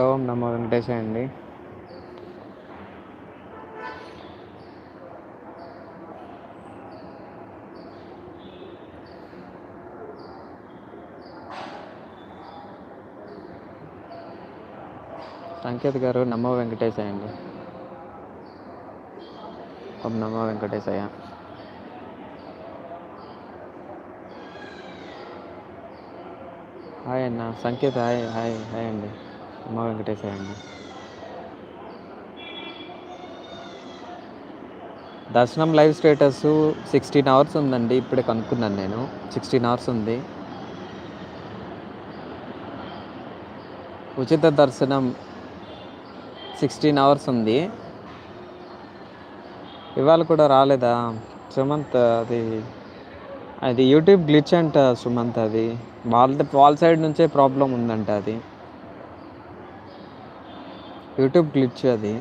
ఓం నమో వెంకటేశాయ అండి. సంకేత్ గారు నమో వెంకటేశాయ అండి. ఓం నమో వెంకటేశాయ. హాయ్ అన్న. సంకేత్ హాయ్ హాయ్ హాయ్ అండి. ఉమా వెంకటేశాయ అండి. దర్శనం లైవ్ స్టేటస్ సిక్స్టీన్ అవర్స్ ఉందండి. ఇప్పుడే కనుక్కున్నాను నేను. సిక్స్టీన్ అవర్స్ ఉంది. ఉచిత దర్శనం సిక్స్టీన్ అవర్స్ ఉంది. ఇవాళ కూడా రాలేదా? సుమంత్ అది అది యూట్యూబ్ గ్లిచ్ అంట సుమంత్ అది. వాళ్ళ వాళ్ళ సైడ్ నుంచే ప్రాబ్లం ఉందంట అది. యూట్యూబ్ గ్లిచ్ అది.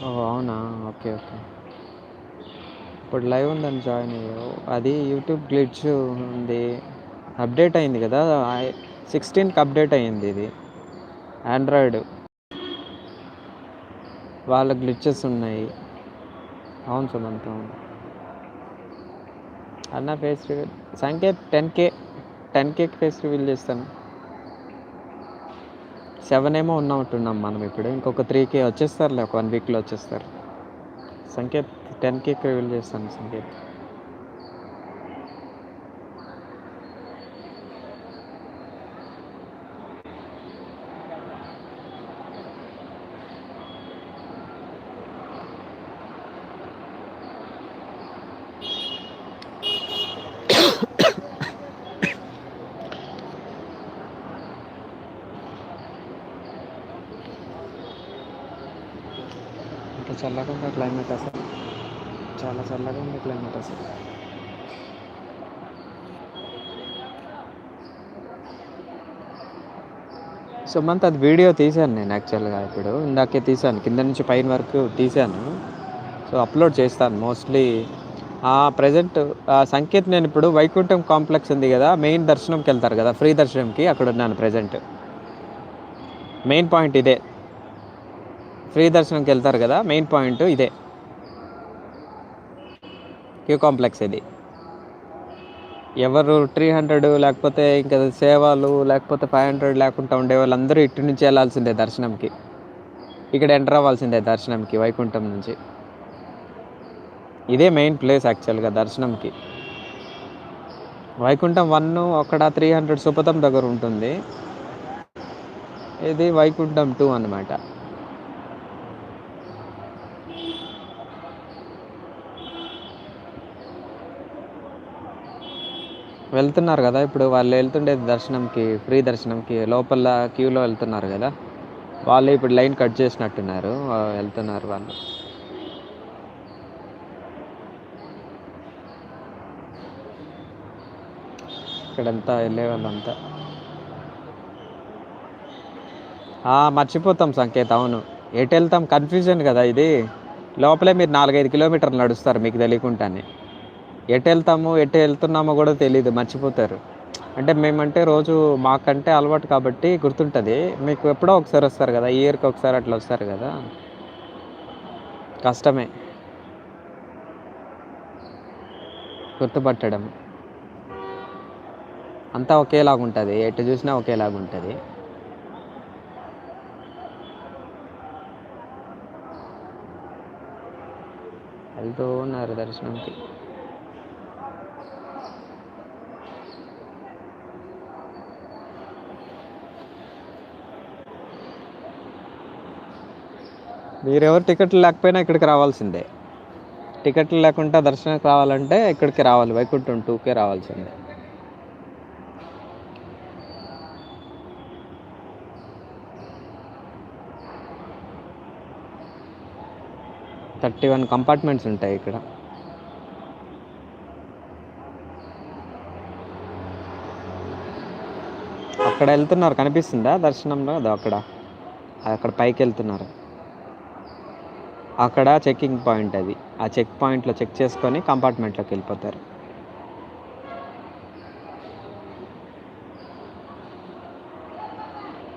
అవునా? Okay okay. ఇప్పుడు లైవ్ ఉందని జాయిన్ అయ్యావు. అది యూట్యూబ్ గ్లిచ్ ఉంది. అప్డేట్ అయింది కదా? సిక్స్టీన్కి అప్డేట్ అయ్యింది ఇది. ఆండ్రాయిడ్. వాళ్ళ గ్లిచెస్ ఉన్నాయి. అవును సుమంత్ అవును. అన్న face reveal Sanket ten K ten కేకి face reveal చేస్తాను. సెవెన్ ఏమో ఉన్నట్టున్నాం మనం ఇప్పుడు. ఇంకొక త్రీ కే వచ్చేస్తారులే ఒక వన్ వీక్లో వచ్చేస్తారు. సంకేత్ టెన్ కేకి రివీల్ చేస్తాను సంకేత్. చల్లగా ఉంది క్లైమేట్ అసలు. చాలా చల్లగా ఉంది క్లైమేట్ అసలు. సుమంత్ అది వీడియో తీశాను నేను యాక్చువల్గా ఇప్పుడు. ఇందాకే తీశాను. కింద నుంచి పైన వరకు తీశాను. సో అప్లోడ్ చేస్తాను మోస్ట్లీ ప్రజెంట్ సంకేత్ నేను ఇప్పుడు వైకుంఠం కాంప్లెక్స్ ఉంది కదా మెయిన్ దర్శనంకి వెళ్తారు కదా ఫ్రీ దర్శనంకి అక్కడ ఉన్నాను ప్రజెంట్ మెయిన్ పాయింట్ ఇదే. ఫ్రీ దర్శనంకి వెళ్తారు కదా మెయిన్ పాయింట్ ఇదే. క్యూ కాంప్లెక్స్ ఇది. ఎవరు త్రీ హండ్రెడ్ లేకపోతే ఇంకా సేవలు లేకపోతే ఫైవ్ హండ్రెడ్ లేకుండా ఉండే వాళ్ళందరూ ఇటు నుంచి వెళ్ళాల్సిందే దర్శనంకి. ఇక్కడ ఎంటర్ అవ్వాల్సిందే దర్శనంకి వైకుంఠం నుంచి. ఇదే మెయిన్ ప్లేస్ యాక్చువల్గా దర్శనంకి. వైకుంఠం వన్ అక్కడ త్రీ హండ్రెడ్ సుపథం దగ్గర ఉంటుంది. ఇది వైకుంఠం టూ అన్నమాట. వెళ్తున్నారు కదా ఇప్పుడు వాళ్ళు వెళ్తుండేది దర్శనంకి ఫ్రీ దర్శనంకి లోపల క్యూలో వెళ్తున్నారు కదా వాళ్ళు ఇప్పుడు లైన్ కట్ చేసినట్టున్నారు వెళ్తున్నారు వాళ్ళు ఇక్కడంతా వెళ్ళే వాళ్ళంతా మర్చిపోతాం సంకేత్. అవును. ఎటు వెళ్తాం కన్‌ఫ్యూజన్ కదా ఇది. లోపలే మీరు 4, 5 కిలోమీటర్లు నడుస్తారు మీకు తెలియకుండానే. ఎటెళ్తాము, ఎటు వెళ్తున్నామో కూడా తెలియదు మర్చిపోతారు. అంటే మేమంటే రోజు మాకంటే అలవాటు కాబట్టి గుర్తుంటుంది మీకు ఎప్పుడో ఒకసారి వస్తారు కదా ఇయర్‌కి ఒకసారి అట్లా వస్తారు కదా కష్టమే. గుర్తుపట్టడం. అంతా ఒకేలాగుంటుంది ఎటు చూసినా ఒకేలాగుంటుంది వెళ్తూ ఉన్నారు దర్శనంకి. మీరెవరు టికెట్లు లేకపోయినా ఇక్కడికి రావాల్సిందే. టికెట్లు లేకుండా దర్శనానికి రావాలంటే ఇక్కడికి రావాలి. వైకుంఠం టూకే రావాల్సిందే. థర్టీ వన్ కంపార్ట్మెంట్స్ ఉంటాయి ఇక్కడ. అక్కడ వెళ్తున్నారు కనిపిస్తుందా దర్శనంలో? అదో అక్కడ. అక్కడ పైకి వెళ్తున్నారు అక్కడ చెకింగ్ పాయింట్ అది. ఆ చెక్ పాయింట్‌లో చెక్ చేసుకొని కంపార్ట్మెంట్లోకి వెళ్ళిపోతారు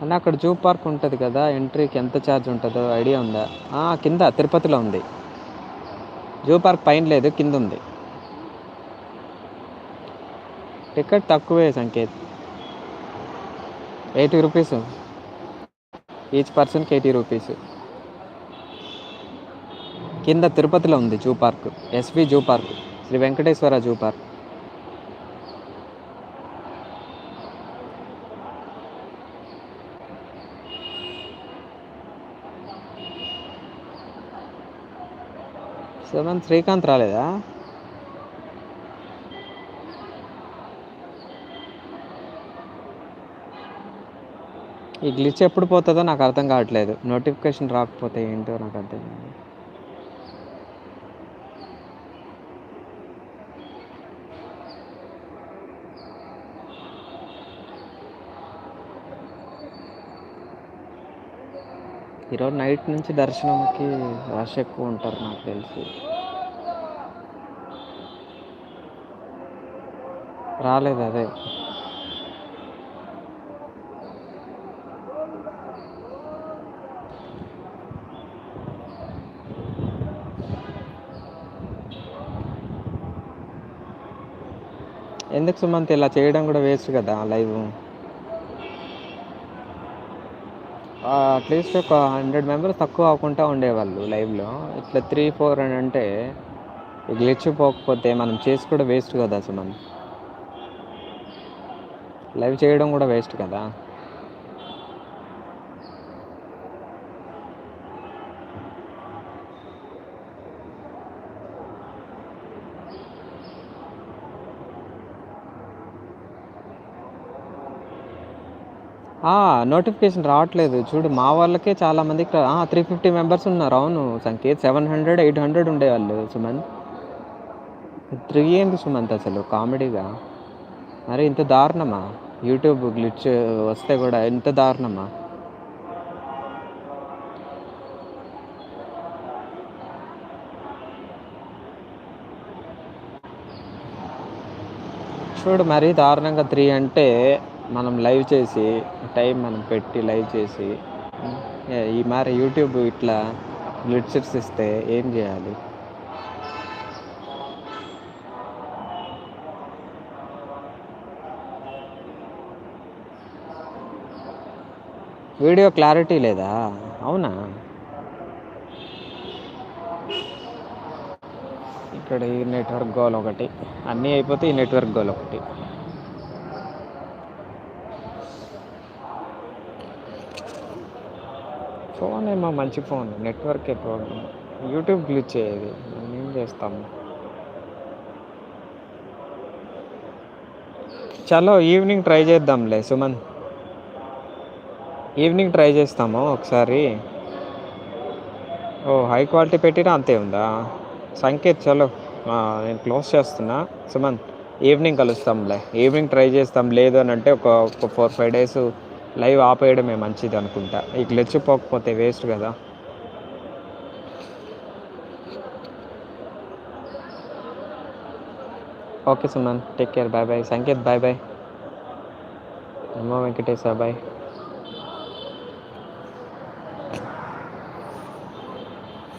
అన్న అక్కడ జూ పార్క్ ఉంటుంది కదా! ఎంట్రీకి ఎంత ఛార్జ్ ఉంటుందో ఐడియా ఉందా? కింద తిరుపతిలో ఉంది. జూ పార్క్ పైన లేదు కింద ఉంది టికెట్ తక్కువే సంకేత్. 80 రూపీసు. ఈచ్ పర్సన్‌కి 80 రూపీసు. కింద తిరుపతిలో ఉంది zoo park. SV zoo park. Sri Venkateswara zoo park. Seven Srikanth రాలేదా? ఈ గ్లిచ్ ఎప్పుడు పోతుందో నాకు అర్థం కావట్లేదు. నోటిఫికేషన్ రాకపోతే ఏంటో నాకు అర్థం కాదు. ఈరోజు నైట్ నుంచి దర్శనంకి రష్ ఎక్కువ ఉంటారు నాకు తెలిసి. రాలేదు అదే. ఎందుకు సుమంత్ ఇలా చేయడం కూడా వేస్ట్ కదా లైవ్. అట్‌లీస్ట్ ఒక 100 మెంబర్స్ తక్కువ అవ్వకుండా ఉండేవాళ్ళు లైవ్‌లో. ఇట్లా 3, 4 అని అంటే గ్లిచ్ పోకపోతే మనం చేసి కూడా వేస్ట్ కదా అసలు మనం లైవ్ చేయడం కూడా వేస్ట్ కదా! ఆ! నోటిఫికేషన్ రావట్లేదు. చూడు మా వాళ్ళకే చాలా మందికి త్రీ ఫిఫ్టీ మెంబర్స్ ఉన్నారు. అవును సంకేత్. 700, 800 ఉండేవాళ్ళు సుమంత్ త్రీ ఏంది సుమంత్ అసలు కామెడీగా. మరి ఇంత దారుణమా? యూట్యూబ్ గ్లిచ్ వస్తే కూడా ఇంత దారుణమా? చూడు మరీ దారుణంగా త్రీ అంటే మనం లైవ్ చేసి టైం మనం పెట్టి లైవ్ చేసి ఈ మరి యూట్యూబ్ ఇట్లా గ్లిచెస్ ఇస్తే ఏం చేయాలి వీడియో క్లారిటీ లేదా? అవునా? ఇక్కడ ఈ నెట్వర్క్ గోల్ ఒకటి. అన్నీ అయిపోతే ఈ నెట్వర్క్ గోల్ ఒకటి. ఫోన్ ఏమో మంచి ఫోన్. నెట్వర్కే ప్రాబ్లం యూట్యూబ్ గ్లిచే ఇది. ఏం చేస్తాము? చలో ఈవినింగ్ ట్రై చేద్దాంలే సుమన్. ఈవినింగ్ ట్రై చేస్తాము ఒకసారి. ఓ హై క్వాలిటీ పెట్టినా అంతే ఉందా? సంకేత్ చలో. నేను క్లోజ్ చేస్తున్నా. సుమన్ ఈవినింగ్ కలుస్తాంలే. ఈవినింగ్ ట్రై చేస్తాం. లేదు అని అంటే ఒక 4, 5 డేస్ లైవ్ ఆపేయడమే మంచిది అనుకుంటా. ఈ గ్లిచ్ పోకపోతే వేస్ట్ కదా. Okay Suman take care bye bye. Sanket bye bye. అమ్మ వెంకటేశ బాయ్.